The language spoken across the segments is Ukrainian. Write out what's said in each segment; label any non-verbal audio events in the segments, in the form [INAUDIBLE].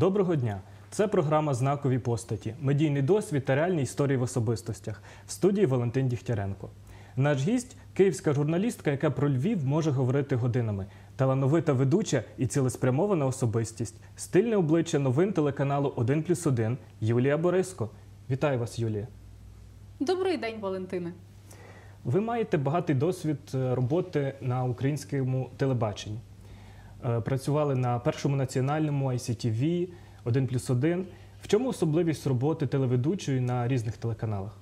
Доброго дня! Це програма Знакові постаті, медійний досвід та реальні історії в особистостях в студії Валентин Дігтяренко. Наш гість київська журналістка, яка про Львів може говорити годинами, талановита ведуча і цілеспрямована особистість, стильне обличчя новин телеканалу 1+,1 Юлія Бориско. Вітаю вас, Юлія. Добрий день, Валентине. Ви маєте багатий досвід е, роботи на українському телебаченні. Е, Працювали на першому національному ICTV, 1+,1. В чому особливість роботи телеведучої на різних телеканалах?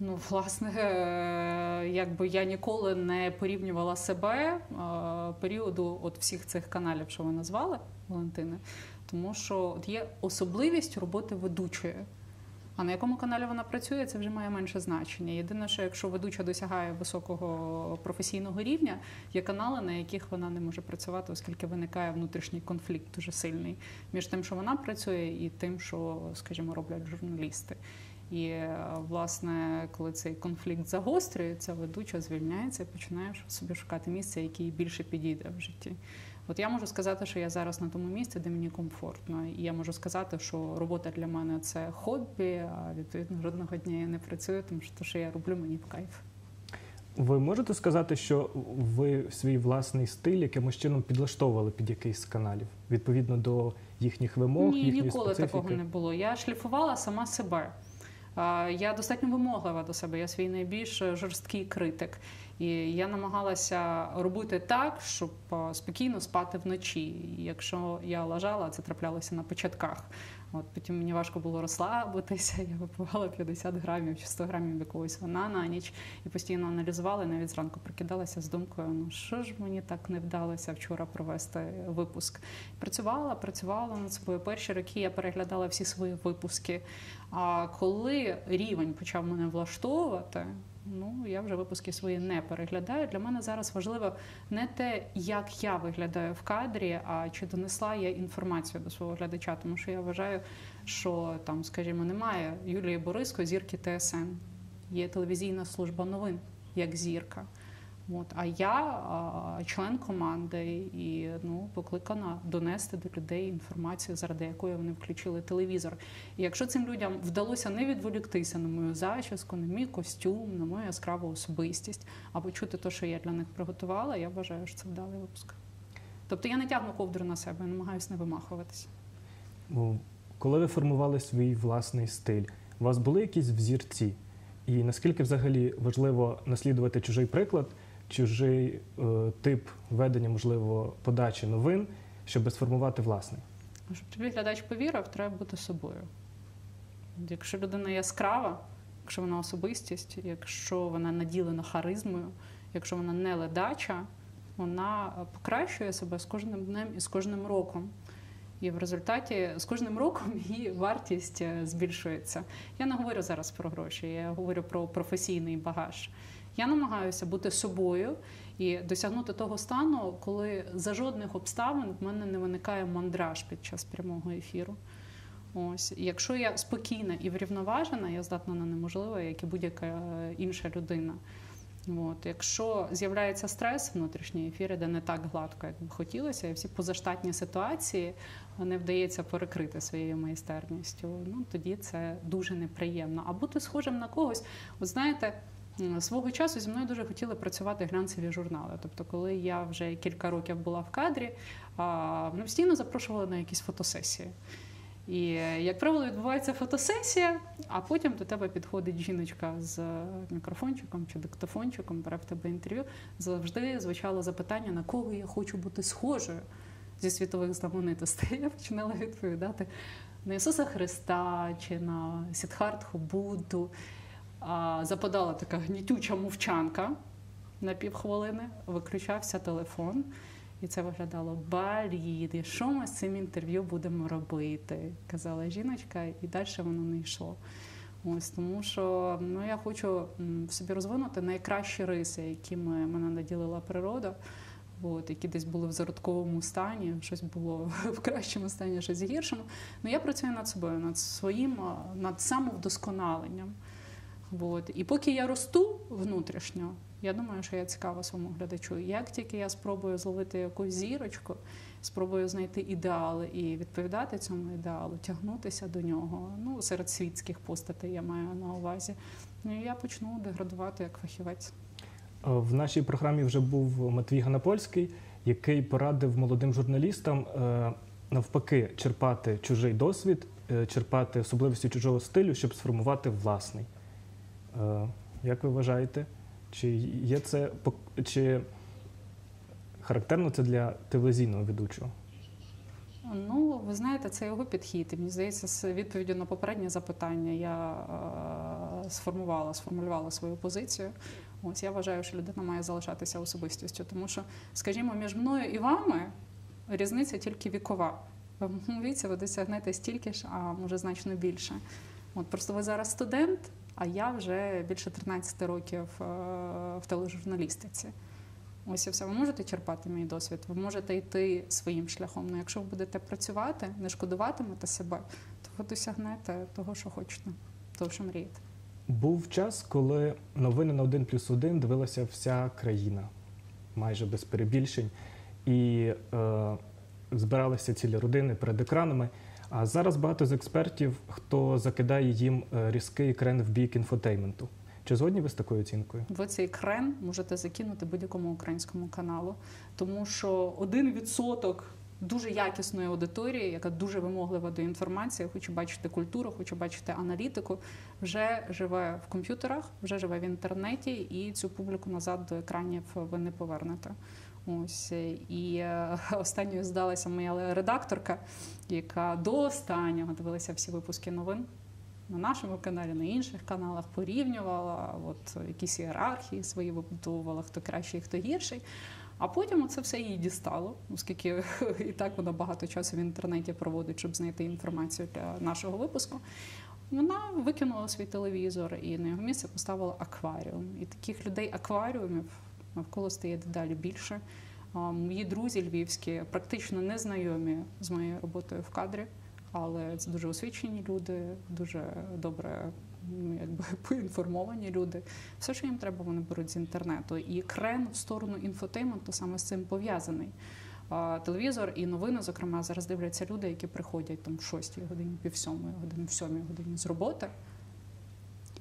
Ну, власне, е, якби я ніколи не порівнювала себе е, періоду от всіх цих каналів, що ви назвали, Валентине, тому що от є особливість роботи ведучої. А на якому каналі вона працює, це вже має менше значення. Єдине, що якщо ведуча досягає високого професійного рівня, є канали, на яких вона не може працювати, оскільки виникає внутрішній конфлікт дуже сильний між тим, що вона працює, і тим, що, скажімо, роблять журналісти. І е, власне, коли цей конфлікт загострюється, ведуча звільняється і починає собі шукати місце, яке їй більше підійде в житті. От я можу сказати, що я зараз на тому місці, де мені комфортно. І я можу сказати, що робота для мене це хобі, а відповідно жодного дня я не працюю, тому що те, що я роблю, мені в кайф. Ви можете сказати, що ви свій власний стиль якимось чином підлаштовували під якийсь з каналів відповідно до їхніх вимог? Ні, їхньої ніколи специфіки? такого не було. Я шліфувала сама себе. Я достатньо вимоглива до себе. Я свій найбільш жорсткий критик. І я намагалася робити так, щоб спокійно спати вночі. Якщо я лежала, це траплялося на початках. От потім мені важко було розслабитися. [LAUGHS] Я випивала 50 грамів чи 100 грамів якогось вина на ніч і постійно аналізувала. і Навіть зранку прокидалася з думкою: ну що ж мені так не вдалося вчора провести випуск. Працювала, працювала над собою. Перші роки я переглядала всі свої випуски. А коли рівень почав мене влаштовувати. Ну, я вже випуски свої не переглядаю. Для мене зараз важливо не те, як я виглядаю в кадрі, а чи донесла я інформацію до свого глядача. Тому що я вважаю, що там, скажімо, немає Юлії Бориско, зірки ТСН. Є телевізійна служба новин як зірка. От, а я а, член команди і ну, покликана донести до людей інформацію, заради якої вони включили телевізор. І якщо цим людям вдалося не відволіктися на мою зачіску, на мій костюм, на мою яскраву особистість, а почути те, що я для них приготувала, я вважаю, що це вдалий випуск. Тобто я не тягну ковдру на себе, я намагаюся не вимахуватися. Ну, Коли ви формували свій власний стиль, у вас були якісь взірці? І наскільки взагалі важливо наслідувати чужий приклад, чужий е, тип ведення, можливо, подачі новин, щоб сформувати власний? Щоб тобі глядач повірив, треба бути собою. Якщо людина яскрава, якщо вона особистість, якщо вона наділена харизмою, якщо вона не ледача, вона покращує себе з кожним днем і з кожним роком. І в результаті з кожним роком [LAUGHS] її вартість е, збільшується. Я не говорю зараз про гроші, я говорю про професійний багаж. Я намагаюся бути собою і досягнути того стану, коли за жодних обставин в мене не виникає мандраж під час прямого ефіру. Ось, якщо я спокійна і врівноважена, я здатна на неможливе, як і будь-яка інша людина. От, якщо з'являється стрес внутрішній ефіри, де не так гладко, як би хотілося, і всі позаштатні ситуації не вдається перекрити своєю майстерністю, ну тоді це дуже неприємно. А бути схожим на когось, от знаєте. Свого часу зі мною дуже хотіли працювати глянцеві журнали. Тобто, коли я вже кілька років була в кадрі, мене постійно запрошували на якісь фотосесії. І, як правило, відбувається фотосесія, а потім до тебе підходить жіночка з мікрофончиком чи диктофончиком, бере в тебе інтерв'ю. Завжди звучало запитання, на кого я хочу бути схожою зі світових знаменитостей. Я починала відповідати на Ісуса Христа чи на Сідхартху Будду. Западала така гнітюча мовчанка на півхвилини, виключався телефон. І це виглядало баліди. Що ми з цим інтерв'ю будемо робити? Казала жіночка, і далі воно не йшло. Ось тому, що ну я хочу в собі розвинути найкращі риси, якими мене наділила природа, от, які десь були в зародковому стані, щось було [LAUGHS] в кращому стані, щось в гіршому. Ну я працюю над собою, над своїм, над самовдосконаленням. От. І поки я росту внутрішньо, Я думаю, що я цікава своєму глядачу. Як тільки я спробую зловити якусь зірочку, спробую знайти ідеали і відповідати цьому ідеалу, тягнутися до нього, ну серед світських постатей я маю на увазі. Ну я почну деградувати як фахівець. Е, В нашій програмі вже був Матвій Ганапольський, який порадив молодим журналістам е, навпаки черпати чужий досвід, е, черпати особливості чужого стилю, щоб сформувати власний. Е, Як ви вважаєте, чи є це чи характерно це для телевізійного ведучого? Ну, ви знаєте, це його підхід. І мені здається, з відповіддю на попереднє запитання я е, сформувала, сформулювала свою позицію. Ось я вважаю, що людина має залишатися особистістю, тому що, скажімо, між мною і вами різниця тільки вікова. В моєму віці ви досягнете стільки ж, а може значно більше. От просто ви зараз студент, а я вже більше 13 років е, в тележурналістиці. Ось і все. Ви можете черпати мій досвід, ви можете йти своїм шляхом. Ну, якщо ви будете працювати, не шкодуватимете себе, то ви досягнете того, що хочете, того, що мрієте. Був час, коли новини на 1 плюс 1 дивилася вся країна, майже без перебільшень, і е, збиралися цілі родини перед екранами. А зараз багато з експертів, хто закидає їм е, різкий крен в бік інфотейменту. Чи згодні ви з такою оцінкою? Ви цей крен можете закинути будь-якому українському каналу, тому що один відсоток дуже якісної аудиторії, яка дуже вимоглива до інформації, хоче бачити культуру, хоче бачити аналітику, вже живе в комп'ютерах, вже живе в інтернеті, і цю публіку назад до екранів ви не повернете. Ось і е, [LAUGHS] останньою здалася моя редакторка, яка до останнього дивилася всі випуски новин на нашому каналі, на інших каналах порівнювала, от якісь ієрархії свої вибудовувала, хто кращий, хто гірший. А потім це все її дістало, оскільки [LAUGHS] і так вона багато часу в інтернеті проводить, щоб знайти інформацію для нашого випуску. Вона викинула свій телевізор і на його місце поставила акваріум. І таких людей акваріумів навколо стає дедалі більше. Мої друзі львівські практично не знайомі з моєю роботою в кадрі, але це дуже освічені люди, дуже добре ну, якби [LAUGHS] поінформовані люди. Все, що їм треба, вони беруть з інтернету. І крен в сторону інфотейменту саме з цим пов'язаний. Телевізор і новини, зокрема, зараз дивляться люди, які приходять там в 6 годині, пів сьомої години, в сьомій годині з роботи.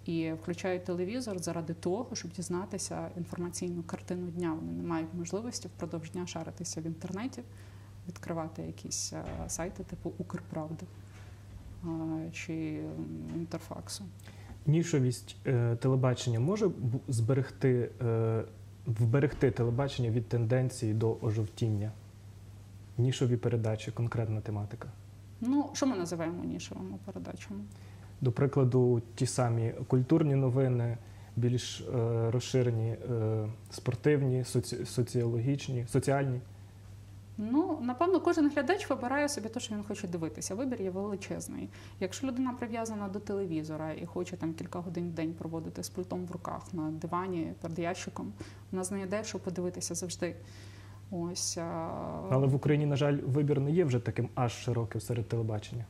І включають телевізор заради того, щоб дізнатися інформаційну картину дня. Вони не мають можливості впродовж дня шаритися в інтернеті, відкривати якісь е, сайти типу Укрправди е, чи Інтерфаксу. Нішовість е, телебачення може зберегти, вберегти телебачення від тенденції до ожовтіння? Нішові передачі, конкретна тематика. Ну, що ми називаємо нішевими передачами? До прикладу, ті самі культурні новини, більш е, розширені е, спортивні, соці, соціологічні, соціальні. Ну, напевно, кожен глядач вибирає собі те, що він хоче дивитися. Вибір є величезний. Якщо людина прив'язана до телевізора і хоче там кілька годин в день проводити з пультом в руках на дивані перед ящиком, вона знайде, що подивитися завжди. Ось Але в Україні, на жаль, вибір не є вже таким аж широким серед телебачення.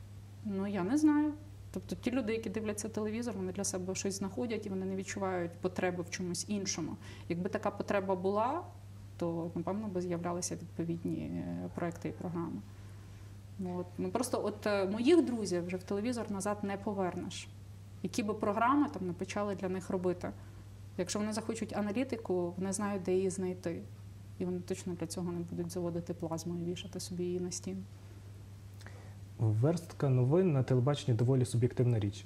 ну я не знаю. Тобто ті люди, які дивляться телевізор, вони для себе щось знаходять і вони не відчувають потреби в чомусь іншому. Якби така потреба була, то напевно би з'являлися відповідні е, проекти і програми. От. Ну просто от е, моїх друзів вже в телевізор назад не повернеш. Які би програми там не почали для них робити. Якщо вони захочуть аналітику, вони знають, де її знайти. І вони точно для цього не будуть заводити плазму і вішати собі її на стіну. Верстка новин на телебаченні доволі суб'єктивна річ.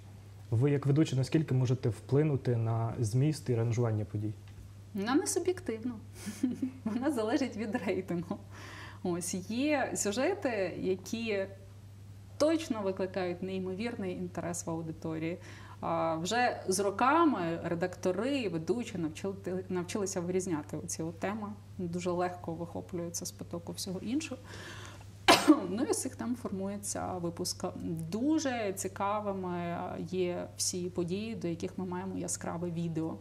Ви, як ведучі, наскільки можете вплинути на зміст і ранжування подій? Вона не суб'єктивна. [LAUGHS] Вона залежить від рейтингу. Ось є сюжети, які точно викликають неймовірний інтерес в аудиторії. А вже з роками редактори, ведучі навчили, навчилися вирізняти от теми. Дуже легко вихоплюються з потоку всього іншого. [COUGHS] Ну і з цих тем формується випуск. Дуже цікавими є всі події, до яких ми маємо яскраве відео.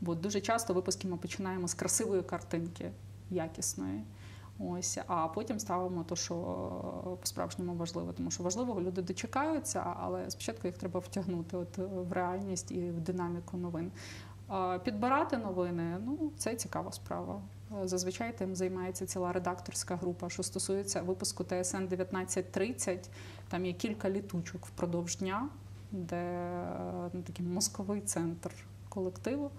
Бо дуже часто випуски ми починаємо з красивої картинки, якісної. Ось, а потім ставимо те, що по-справжньому важливо. Тому що важливо, люди дочекаються, але спочатку їх треба втягнути от в реальність і в динаміку новин. Підбирати новини ну це цікава справа. Зазвичай тим займається ціла редакторська група. Що стосується випуску ТСН 1930, там є кілька літучок впродовж дня, де ну, такий мозковий центр колективу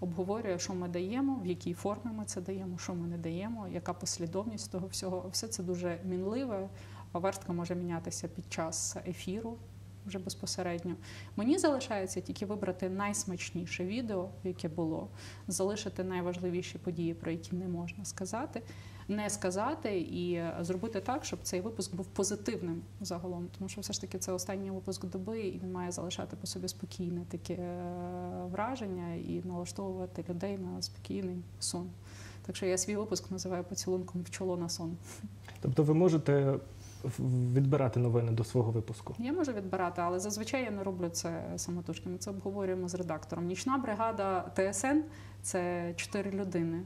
обговорює, що ми даємо, в якій формі ми це даємо, що ми не даємо, яка послідовність того всього. Все це дуже мінливе. Вертка може мінятися під час ефіру вже безпосередньо. Мені залишається тільки вибрати найсмачніше відео, яке було, залишити найважливіші події, про які не можна сказати, не сказати, і зробити так, щоб цей випуск був позитивним загалом. Тому що все ж таки це останній випуск доби, і він має залишати по собі спокійне таке е, враження і налаштовувати людей на спокійний сон. Так що я свій випуск називаю поцілунком в чоло на сон. Тобто ви можете відбирати новини до свого випуску. Я можу відбирати, але зазвичай я не роблю це самотужки. Ми це обговорюємо з редактором. Нічна бригада ТСН це чотири людини.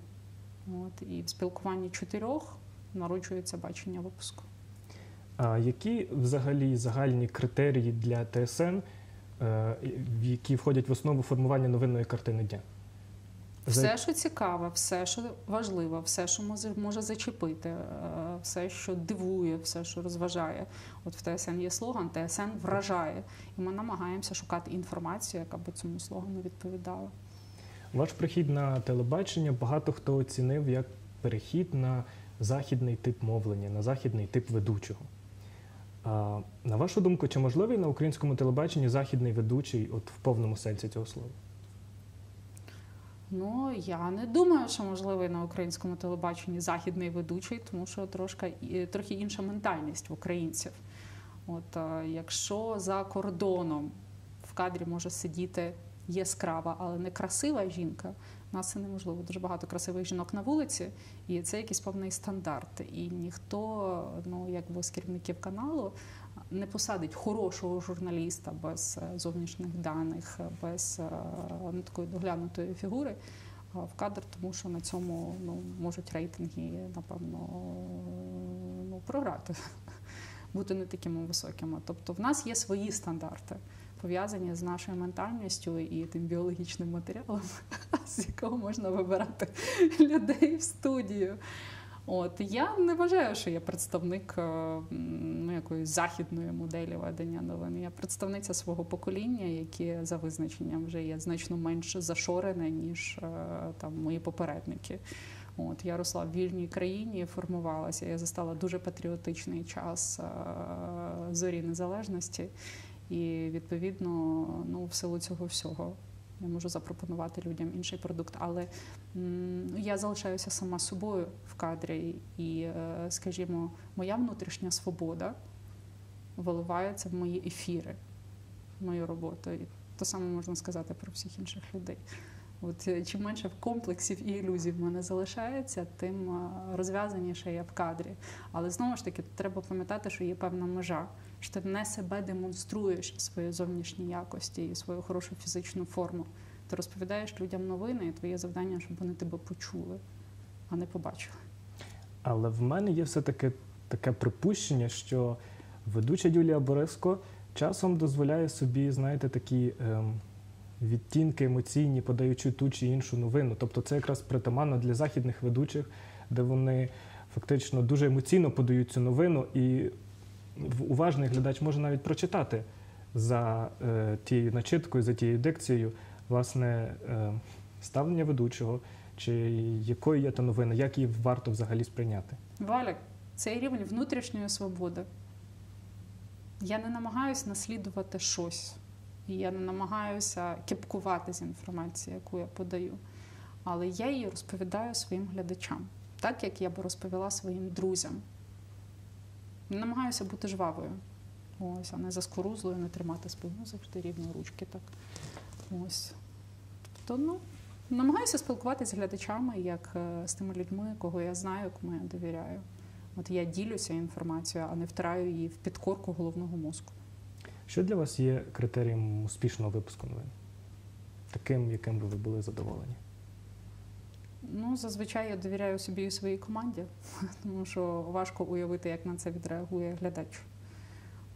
От, і в спілкуванні чотирьох народжується бачення випуску. А які взагалі загальні критерії для ТСН, е, які входять в основу формування новинної картини дня? Все, що цікаве, все, що важливе, все, що може, може зачепити, е, все, що дивує, все, що розважає. От в ТСН є слоган ТСН вражає. І ми намагаємося шукати інформацію, яка би цьому слогану відповідала. Ваш прихід на телебачення багато хто оцінив як перехід на західний тип мовлення, на західний тип ведучого. А, на вашу думку, чи можливий на українському телебаченні західний ведучий от в повному сенсі цього слова? Ну я не думаю, що можливий на українському телебаченні західний ведучий, тому що трошки і- трохи інша ментальність в українців. От е, якщо за кордоном в кадрі може сидіти яскрава, але не красива жінка, у нас це неможливо. Дуже багато красивих жінок на вулиці, і це якийсь певний стандарт. І ніхто, ну якби з керівників каналу, не посадить хорошого журналіста без е, зовнішніх даних, без е, ну, такої доглянутої фігури в кадр, тому що на цьому ну, можуть рейтинги, напевно, ну, програти, [LAUGHS] бути не такими високими. Тобто в нас є свої стандарти, пов'язані з нашою ментальністю і тим біологічним матеріалом, [LAUGHS] з якого можна вибирати [LAUGHS] людей в студію. От я не вважаю, що я представник е, ну, якоїсь західної моделі ведення новин. Я представниця свого покоління, яке за визначенням вже є значно менш зашорене, ніж е, там мої попередники. От я росла в вільній країні, формувалася. Я застала дуже патріотичний час е, зорі незалежності, і відповідно, ну в силу цього всього я можу запропонувати людям інший продукт, але ну, я залишаюся сама собою в кадрі, і, е, скажімо, моя внутрішня свобода виливається в мої ефіри, в мою роботу. І те саме можна сказати про всіх інших людей. От е, чим менше комплексів і ілюзій в мене залишається, тим е, розв'язаніше я в кадрі. Але знову ж таки, треба пам'ятати, що є певна межа, що ти не себе демонструєш свої зовнішні якості і свою хорошу фізичну форму. Ти розповідаєш людям новини, і твоє завдання, щоб вони тебе почули, а не побачили. Але в мене є все-таки таке припущення, що ведуча Юлія Бориско часом дозволяє собі, знаєте, такі ем, відтінки емоційні, подаючи ту чи іншу новину. Тобто це якраз притаманно для західних ведучих, де вони фактично дуже емоційно подають цю новину, і уважний глядач може навіть прочитати за е, тією начиткою, за тією дикцією, власне, е, ставлення ведучого, чи якою є та новина, як її варто взагалі сприйняти. Валя, цей рівень внутрішньої свободи. Я не намагаюся наслідувати щось. І я не намагаюся кепкувати з інформації, яку я подаю. Але я її розповідаю своїм глядачам, так як я би розповіла своїм друзям. Намагаюся бути жвавою. Ось, а не заскорузлою, не тримати спину завжди рівно ручки. Так. Ось. Тобто, ну, намагаюся спілкуватися з глядачами, як е, з тими людьми, кого я знаю, кому я довіряю. От я ділюся інформацією, а не втираю її в підкорку головного мозку. Що для вас є критерієм успішного випуску новин? Таким, яким би ви були задоволені? Ну, зазвичай я довіряю собі і своїй команді, [LAUGHS] тому що важко уявити, як на це відреагує глядач.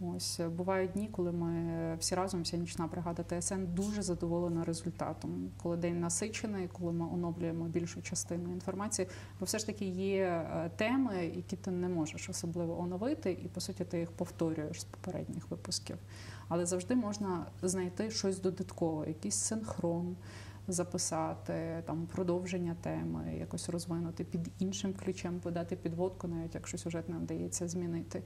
Ось е, бувають дні, коли ми всі разом, вся нічна бригада ТСН дуже задоволена результатом. Коли день насичений, коли ми оновлюємо більшу частину інформації, бо все ж таки є е, теми, які ти не можеш особливо оновити, і по суті ти їх повторюєш з попередніх випусків. Але завжди можна знайти щось додаткове, якийсь синхрон. Записати там продовження теми, якось розвинути під іншим ключем, подати підводку, навіть якщо сюжет не вдається змінити.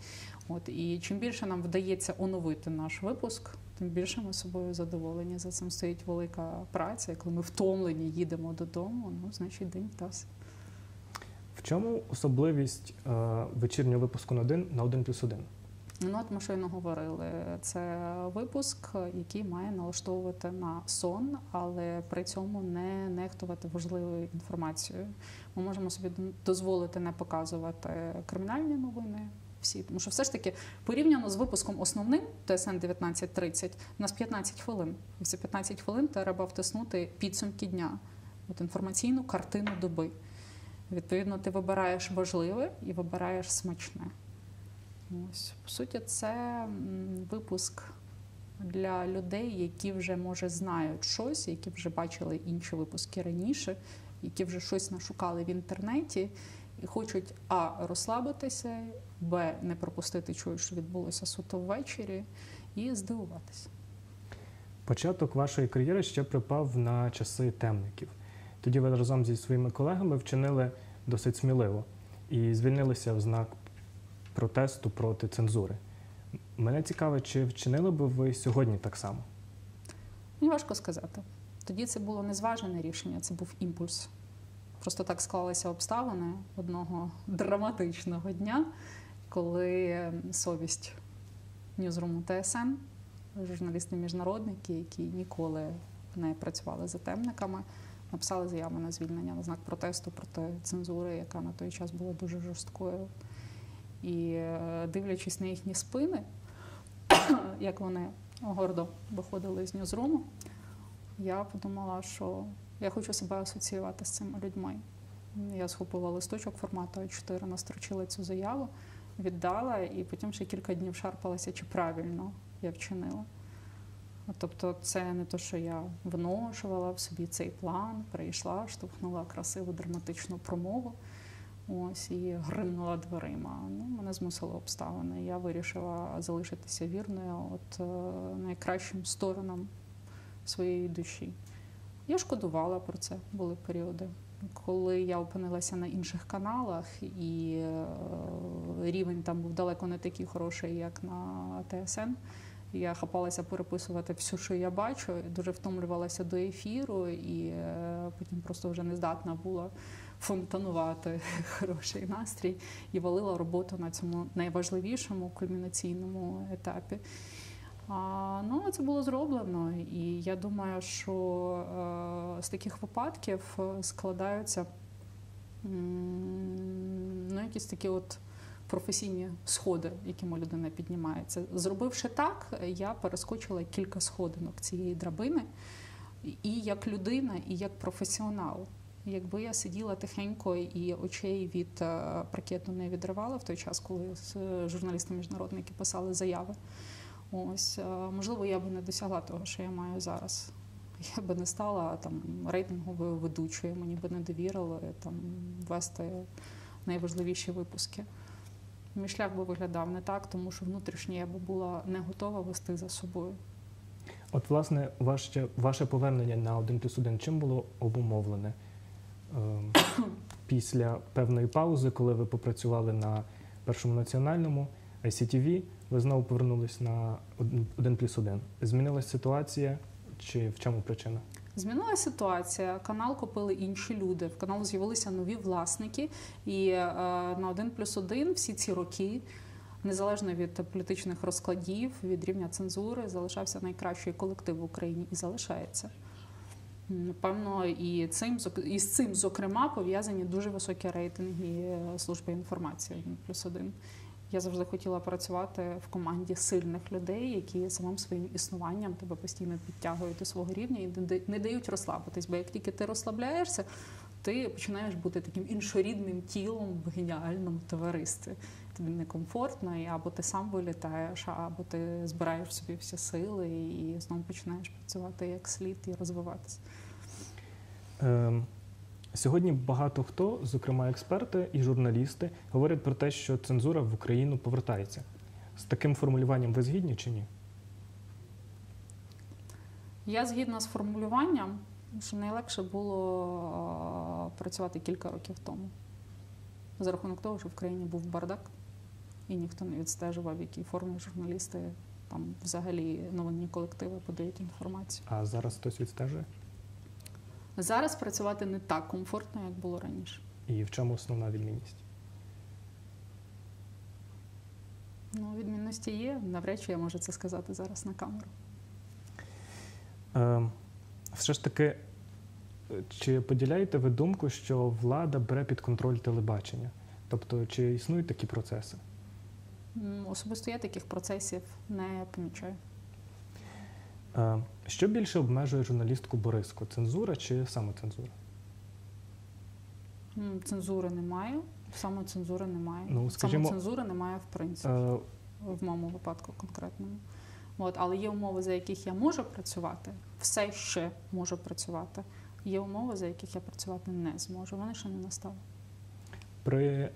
От і чим більше нам вдається оновити наш випуск, тим більше ми собою задоволені. За цим стоїть велика праця. І Коли ми втомлені, їдемо додому, ну значить день вдався. В чому особливість е, вечірнього випуску на один на один плюс один? Ну, от ми щойно говорили. Це випуск, який має налаштовувати на сон, але при цьому не нехтувати важливою інформацією. Ми можемо собі дозволити не показувати кримінальні новини. Всі, тому що все ж таки порівняно з випуском основним ТСН 1930, у нас 15 хвилин. І ці 15 хвилин треба втиснути підсумки дня, от інформаційну картину доби. Відповідно, ти вибираєш важливе і вибираєш смачне. Ось, по суті, це випуск для людей, які вже може знають щось, які вже бачили інші випуски раніше, які вже щось нашукали в інтернеті і хочуть а розслабитися, б не пропустити чогось, що відбулося суто ввечері, і здивуватися. Початок вашої кар'єри ще припав на часи темників. Тоді ви разом зі своїми колегами вчинили досить сміливо і звільнилися в знак протесту проти цензури. Мене цікаво, чи вчинили би ви сьогодні так само? Важко сказати. Тоді це було не зважене рішення, це був імпульс. Просто так склалися обставини одного драматичного дня, коли совість Ньюзруму ТСН, журналісти-міжнародники, які ніколи не працювали за темниками, написали заяву на звільнення на знак протесту проти цензури, яка на той час була дуже жорсткою. І е, дивлячись на їхні спини, [COUGHS] як вони гордо виходили з ньюзруму, я подумала, що я хочу себе асоціювати з цими людьми. Я схопила листочок формату А4, настрочила цю заяву, віддала, і потім ще кілька днів шарпалася, чи правильно я вчинила. Тобто, це не те, що я виношувала в собі цей план, прийшла, штовхнула красиву драматичну промову. Ось і гримнула дверима. Ну, мене змусили обставини. Я вирішила залишитися вірною от е, найкращим сторонам своєї душі. Я шкодувала про це, були періоди. Коли я опинилася на інших каналах, і е, рівень там був далеко не такий хороший, як на ТСН. Я хапалася переписувати все, що я бачу, дуже втомлювалася до ефіру, і е, потім просто вже не здатна була фонтанувати [LAUGHS] хороший настрій і валила роботу на цьому найважливішому кульмінаційному етапі. А, Ну, це було зроблено, і я думаю, що е, з таких випадків складаються ну, якісь такі от професійні сходи, якими людина піднімається. Зробивши так, я перескочила кілька сходинок цієї драбини, і як людина, і як професіонал. Якби я сиділа тихенько і очей від е, паркету не відривала в той час, коли журналісти-міжнародники писали заяви. Ось е, можливо, я би не досягла того, що я маю зараз. Я би не стала там рейтинговою ведучою, мені би не довірили там вести найважливіші випуски. Мій шлях би виглядав не так, тому що внутрішньо я би була не готова вести за собою. От, власне, ваше ваше повернення на один плюс один чим було обумовлене? Ем, [COUGHS] після певної паузи, коли ви попрацювали на першому національному ICTV, ви знову повернулись на один плюс один. Змінилася ситуація чи в чому причина? Змінилася ситуація. Канал купили інші люди. В каналу з'явилися нові власники, і е, на один плюс один всі ці роки. Незалежно від політичних розкладів, від рівня цензури, залишався найкращий колектив в Україні і залишається. Напевно, і цим і з цим, зокрема, пов'язані дуже високі рейтинги е, служби інформації плюс один. Я завжди хотіла працювати в команді сильних людей, які самим своїм існуванням тебе постійно підтягують до свого рівня і не дають розслабитись. Бо як тільки ти розслабляєшся, ти починаєш бути таким іншорідним тілом в геніальному товаристві. тобі некомфортно, і або ти сам вилітаєш, або ти збираєш собі всі сили і знову починаєш працювати як слід і розвиватися. Ем, Сьогодні багато хто, зокрема експерти і журналісти, говорять про те, що цензура в Україну повертається. З таким формулюванням ви згідні чи ні? Я згідна з формулюванням, що найлегше було е, працювати кілька років тому. За рахунок того, що в країні був бардак, і ніхто не відстежував, в якій формі журналісти там взагалі новинні колективи подають інформацію. А зараз хтось відстежує? Зараз працювати не так комфортно, як було раніше. І в чому основна відмінність? Ну, відмінності є. Навряд чи я можу це сказати зараз на камеру. Ем, Все ж таки, е, чи поділяєте ви думку, що влада бере під контроль телебачення? Тобто, чи існують такі процеси? Особисто я таких процесів не помічаю. Е, Що більше обмежує журналістку Бориску? Цензура чи самоцензура? Цензури немає, самоцензури немає. Ну, скажімо- Самоцензури немає в принципі. Е, в моєму випадку конкретному. От, але є умови, за яких я можу працювати, все ще можу працювати. Є умови, за яких я працювати не зможу. Вони ще не настали. При е,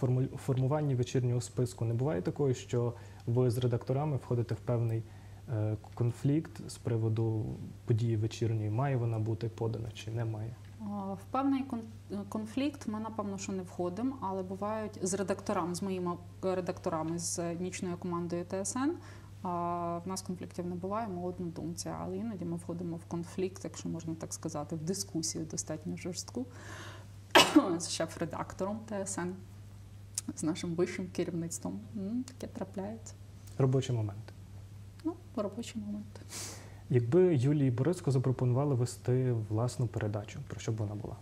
форму- формуванні вечірнього списку не буває такого, що ви з редакторами входите в певний конфлікт з приводу події вечірньої. Має вона бути подана чи не має? А, В певний конфлікт ми, напевно, що не входимо, але бувають з редакторами, з моїми редакторами з нічною командою ТСН. В нас конфліктів не буває, ми однодумці, але іноді ми входимо в конфлікт, якщо можна так сказати, в дискусію достатньо жорстку [COUGHS] з шеф-редактором ТСН, з нашим вищим керівництвом. Таке трапляється. Робочі моменти. Ну, робочий момент. Якби Юлії Бориско запропонували вести власну передачу, про що б вона була?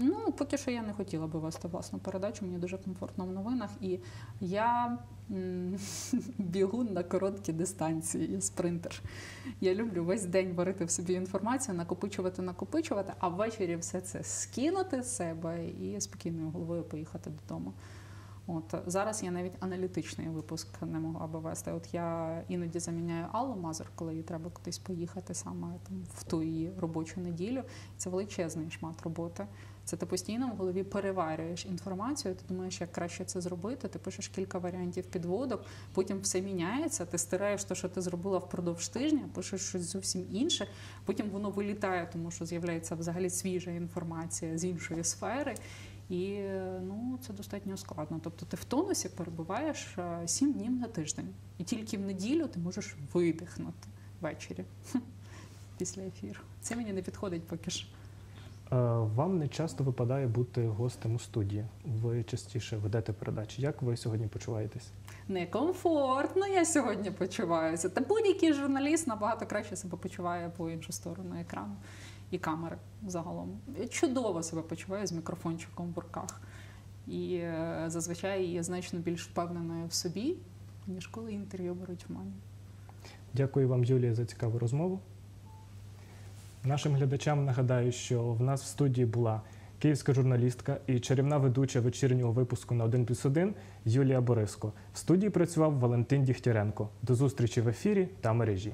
Ну, поки що я не хотіла би вести власну передачу, мені дуже комфортно в новинах. І я [LAUGHS] бігун на короткі дистанції, я спринтер. Я люблю весь день варити в собі інформацію, накопичувати, накопичувати, а ввечері все це скинути з себе і спокійною головою поїхати додому. От зараз я навіть аналітичний випуск не могла би вести. От я іноді заміняю Аллу Мазур, коли їй треба кудись поїхати саме там в ту її робочу неділю. Це величезний шмат роботи. Це ти постійно в голові переварюєш інформацію. Ти думаєш, як краще це зробити. Ти пишеш кілька варіантів підводок, потім все міняється. Ти стираєш те, що ти зробила впродовж тижня, пишеш щось зовсім інше. Потім воно вилітає, тому що з'являється взагалі свіжа інформація з іншої сфери. І ну це достатньо складно. Тобто ти в тонусі перебуваєш е, сім днів на тиждень, і тільки в неділю ти можеш видихнути ввечері [LAUGHS] після ефіру. Це мені не підходить поки що. Е, Вам не часто випадає бути гостем у студії. Ви частіше ведете передачі. Як ви сьогодні почуваєтесь? Некомфортно я сьогодні почуваюся. Та будь-який журналіст набагато краще себе почуває по іншу сторону екрану і камери загалом. Чудово себе почуваю з мікрофончиком в руках. І е, зазвичай є значно більш впевненою в собі, ніж коли інтерв'ю беруть в мене. Дякую вам, Юлія, за цікаву розмову. Нашим глядачам нагадаю, що в нас в студії була київська журналістка і чарівна ведуча вечірнього випуску на 1 плюс 1 Юлія Бориско. В студії працював Валентин Дігтяренко. До зустрічі в ефірі та мережі.